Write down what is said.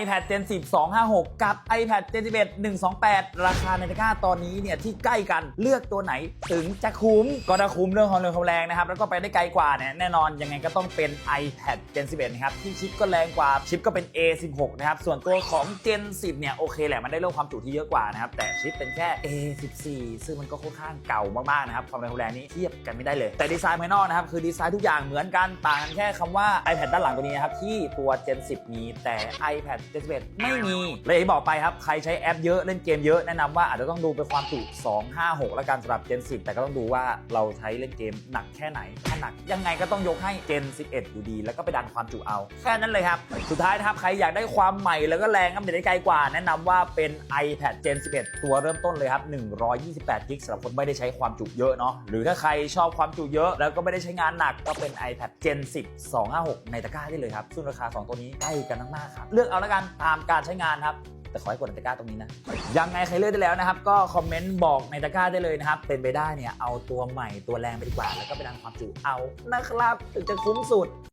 iPad Gen 10 256 กับ iPad Gen 11 128 ราคาในตะกร้าตอนนี้เนี่ยที่ใกล้กันเลือกตัวไหนถึงจะคุ้ม ก็ถ้าคุ้มเรื่องความเร็วความแรงนะครับ แล้วก็ไปได้ไกลกว่าเนี่ยแน่นอนยังไงก็ต้องเป็น iPad Gen 11 นะครับ ที่ชิปก็แรงกว่าชิปก็เป็น A16 นะครับ ส่วนตัวของ Gen 10 เนี่ย โอเคแหละ มันได้เรื่องความจุที่เยอะกว่านะครับ แต่ชิปเป็นแค่ A14 ซึ่งมันก็ค่อนข้างเก่ามากๆนะครับความเร็วความแรงนี้เทียบกันไม่ได้เลย แต่ดีไซน์ภายนอกนะครับคือดีไซน์ทุกอย่างเหมือนกันต่างกันแค่คำว่า iPad ด้านหลังตัวนี้นะครับที่ตัว Gen 10 มีแต่ iPad Gen 11ไม่มีเลยอย่างที่บอกไปครับ ใครใช้แอปเยอะเล่นเกมเยอะแนะนำว่าอาจจะต้องดูเป็นความจุ 256 แล้วกันสำหรับ Gen 10 แต่ก็ต้องดูว่าเราใช้เล่นเกมหนักแค่ไหนถ้าหนักยังไงก็ต้องยกให้ Gen 11 อยู่ดี แล้วก็ไปดันความจุเอา แค่นั้นเลยครับ สุดท้ายนะครับใครอยากได้ความใหม่แล้วก็แรงอัปเดตได้ไกลกว่า แนะนำว่าเป็น iPad Gen 11 ตัวเริ่มต้นเลยครับ128กิกสำหรับคนไม่ได้ใช้ความจุเยอะเนาะหรือถ้าใครชอบความจุเยอะ แล้วก็ไม่ได้ใช้งานหนักก็เป็น iPad Gen 10 256 ในตะกร้าได้เลยครับซึ่งราคา 2 ตัวนี้ใกล้กันมากๆครับเลือกเอาแล้วกันตามการใช้งานครับ แต่ขอให้กดในตะกร้าตรงนี้นะ ยังไงใครเลือกได้แล้วนะครับ ก็คอมเมนต์บอกในตะกร้าได้เลยนะครับ เป็นไปได้เนี่ยเอาตัวใหม่ตัวแรงไปดีกว่า แล้วก็ไปดันความจุเอานะครับถึงจะคุ้มสุด